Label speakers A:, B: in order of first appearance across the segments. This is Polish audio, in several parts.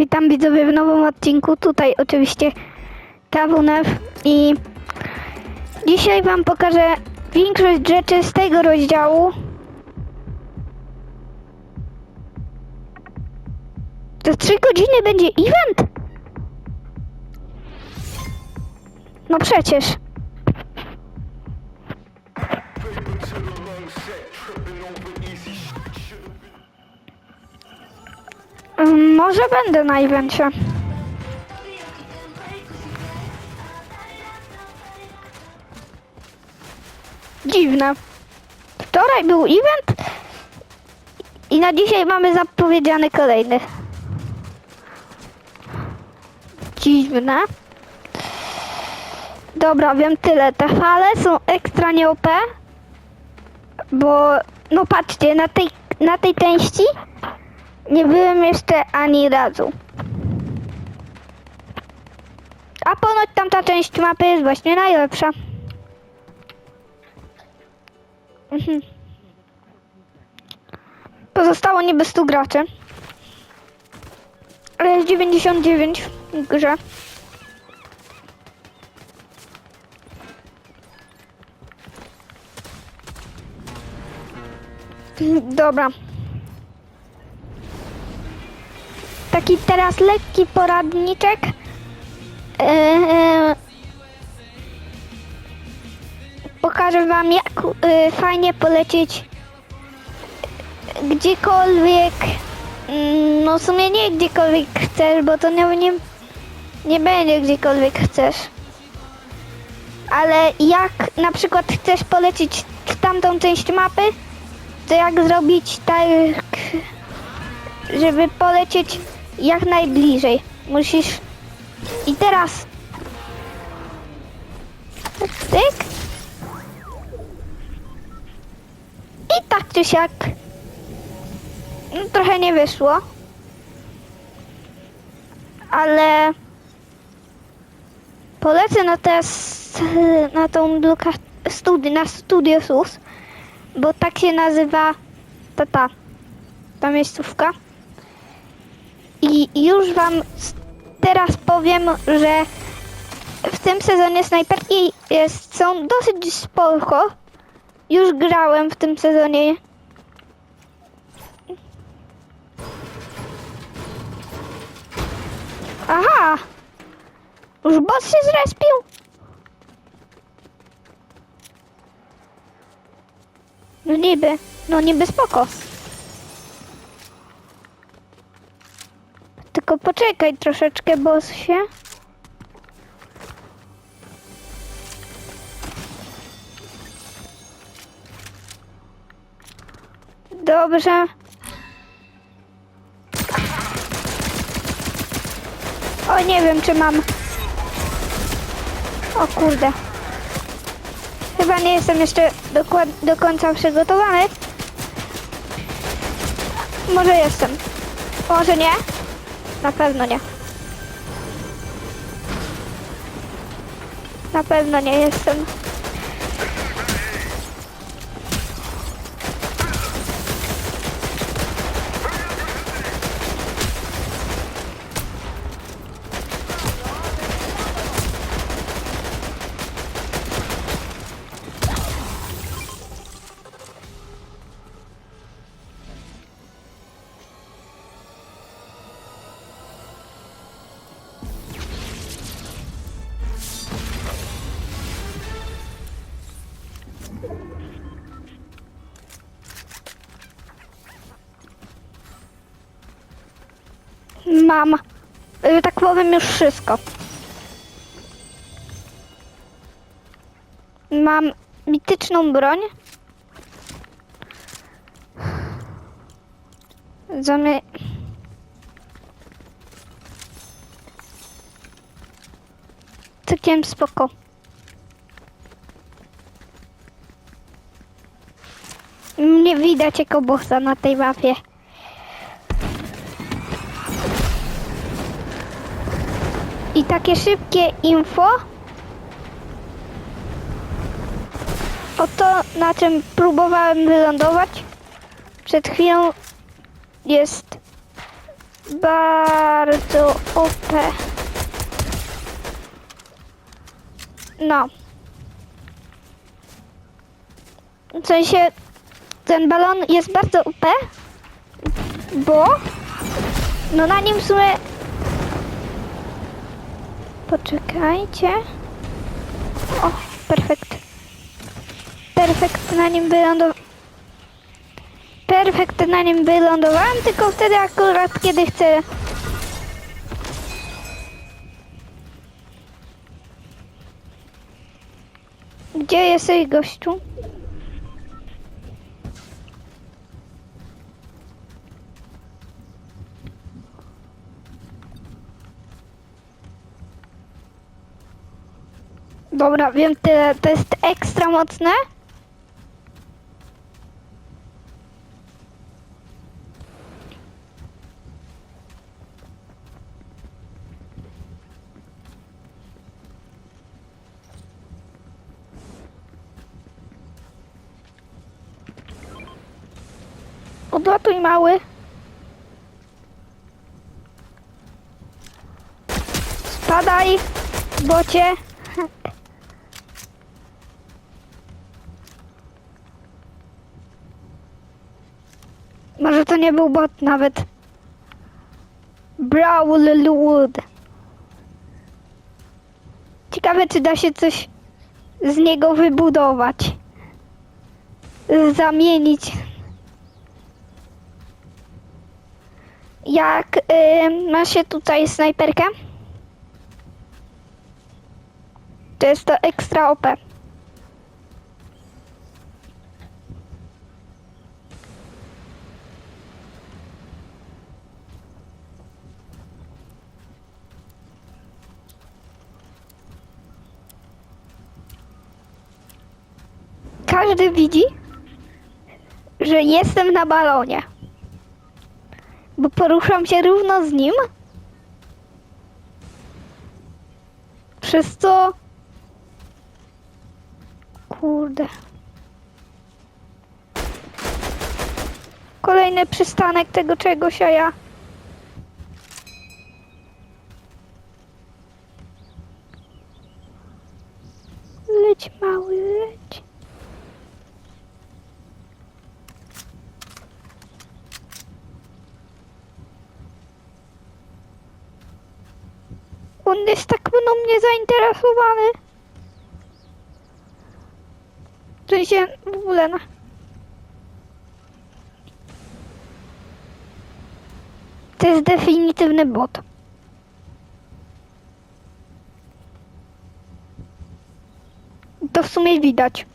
A: Witam widzowie w nowym odcinku. Tutaj oczywiście Kawunew i dzisiaj wam pokażę większość rzeczy z tego rozdziału. Za 3 godziny będzie event? No przecież. Mm, Może będę na evencie. Dziwne. Wczoraj był event i na dzisiaj mamy zapowiedziany kolejny. Dziwne. Dobra, wiem tyle. Te fale są ekstra nie OP, bo no patrzcie, na tej, na tej części nie byłem jeszcze ani razu. A ponoć tamta część mapy jest właśnie najlepsza. Mhm. Pozostało niby 100 graczy. Ale jest 99 w grze. Dobra. Taki teraz lekki poradniczek. Eee, pokażę wam jak e, fajnie polecieć gdziekolwiek. Mm, No w sumie nie gdziekolwiek chcesz, bo to nie, nie, nie będzie gdziekolwiek chcesz. Ale jak na przykład chcesz polecieć w tamtą część mapy, to jak zrobić tak, żeby polecieć jak najbliżej. Musisz. I teraz. Tyk. I tak czy siak. No, trochę nie wyszło. Ale. Polecę na teraz na tą Luka studi na Studio Sus, bo tak się nazywa ta ta, ta miejscówka. I już wam teraz powiem, że w tym sezonie snajperki jest, są dosyć spoko. Już grałem w tym sezonie. Aha! Już boss się zrespił? No niby, no niby spoko. Tylko poczekaj troszeczkę, boss się. Dobrze. O, nie wiem, czy mam. O kurde. Chyba nie jestem jeszcze do końca przygotowany. Może jestem. Może nie. Na pewno nie. Na pewno nie jestem. Mam, że tak powiem, już wszystko. Mam mityczną broń. Zamie... Całkiem spoko. Nie widać jako bossa na tej mapie. Takie szybkie info. O to, na czym próbowałem wylądować przed chwilą jest bardzo OP. No. W sensie ten balon jest bardzo OP, bo no na nim w sumie Poczekajcie. O, perfekt. Perfekt na nim wylądowałem. Perfekt na nim wylądowałem, tylko wtedy akurat kiedy chcę. Gdzie jesteś gościu? Dobra, wiem tyle. To jest ekstra mocne. Odlatuj mały. Spadaj, bocie. Może to nie był bot nawet. Brawlwood. Ciekawe, czy da się coś z niego wybudować. Zamienić. Jak y, ma się tutaj snajperkę, to jest to ekstra OP. Każdy widzi, że jestem na balonie. Bo poruszam się równo z nim. Przez co. Kurde. Kolejny przystanek tego czegoś, a ja. Leć mały, leć. On jest tak mną mnie zainteresowany. W sensie w ogóle na... To jest definitywny bot. To w sumie widać.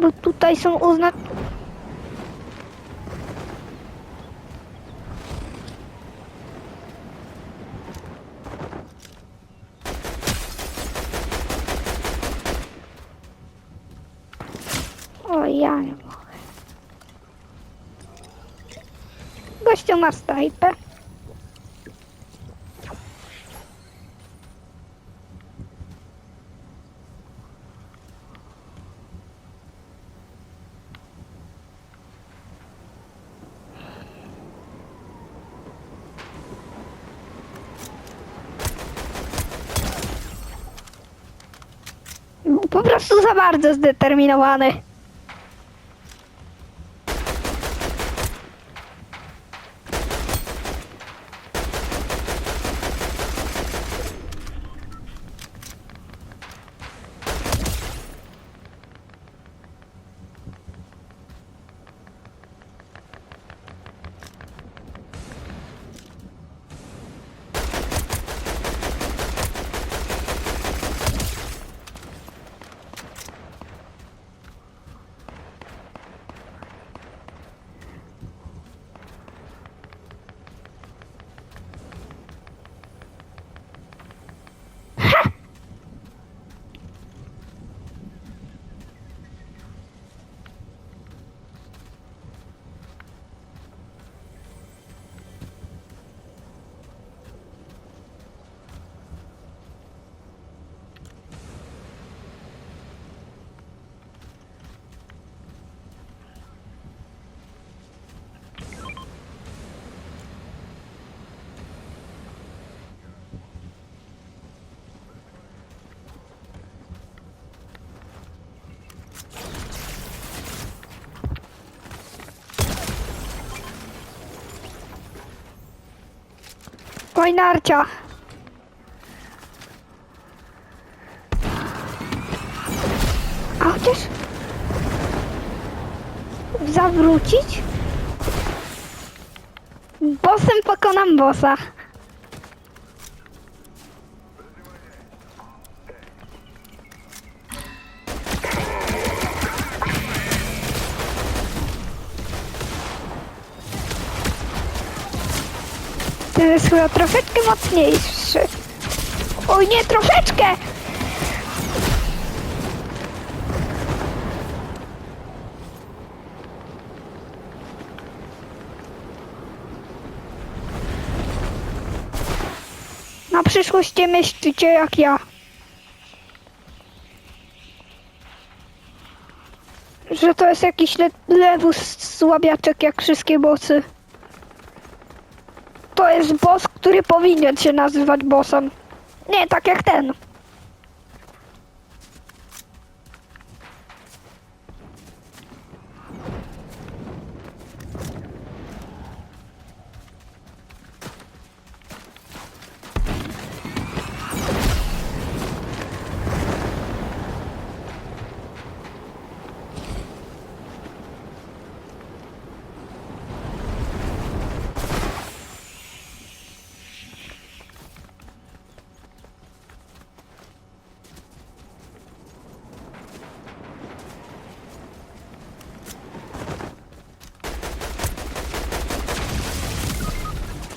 A: Bo tutaj są oznaki. O, ja nie mogę. Gościu ma snajpę. Był po prostu za bardzo zdeterminowany. Oj, narcia. A chociaż... Zawrócić? Bossem pokonam bossa. Ten jest chyba troszeczkę mocniejszy. Oj nie, troszeczkę! Na przyszłość nie myślcie jak ja. Że to jest jakiś le lewus słabiaczek jak wszystkie bossy. To jest boss, który powinien się nazywać bossem. Nie tak jak ten.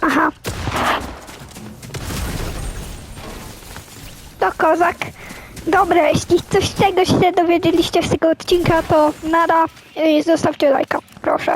A: Aha. To kozak. Dobra, jeśli coś tego się dowiedzieliście z tego odcinka, to nara. Yy, Zostawcie lajka, proszę.